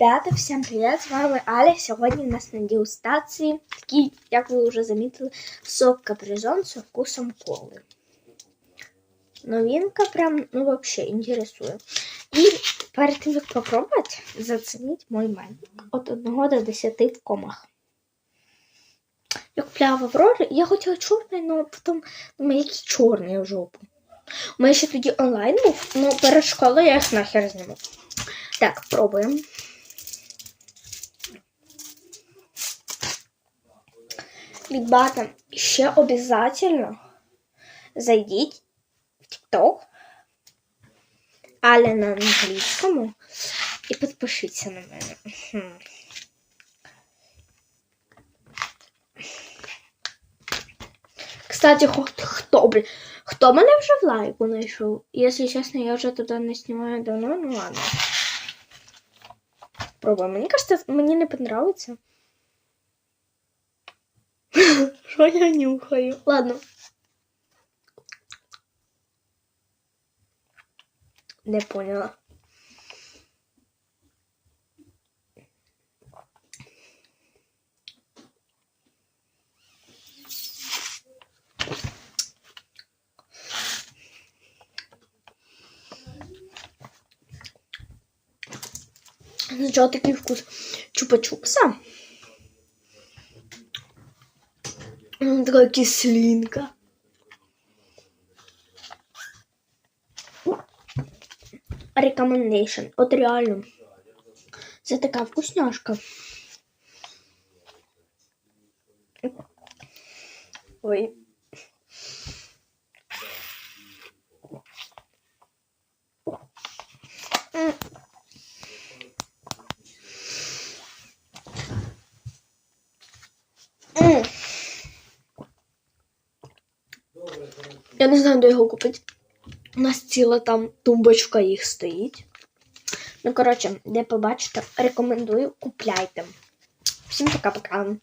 Ребята, всім привіт! З вами Аля. Сьогодні у нас на дегустації такий, як ви вже замітили, сок капризон з вкусом коли. Новинка прям, ну, вообще інтересує. І перед тим, як попробувати, зацініть мой майник от 1 до 10 в комах. Я купляла в Аврорі, я хотіла чорний, але потім думаю, який чорний в жопу. У мене ще тоді онлайн був, але перед школою я їх нахер зніму. Так, пробуємо. Ребята, ще обязательно зайдіть в TikTok, але на англійському, і підпишіться на. Мгм. Кстати, хто, блін, хто мене вже в лайку знайшов? Якщо чесно, я вже туди не знімаю давно, ну ладно. Пробуємо. Мені кажется, мені не понравиться. Що я нюхаю? Ладно. Не поняла. Сначала такий вкус чупа-чупса. Така кислинка. Рекомендейшн. От реально. Це така вкусняшка. Ой. Я не знаю, де його купити. У нас ціла там тумбочка їх стоїть. Ну, коротше, де побачите, рекомендую, купляйте. Всім пока-пока.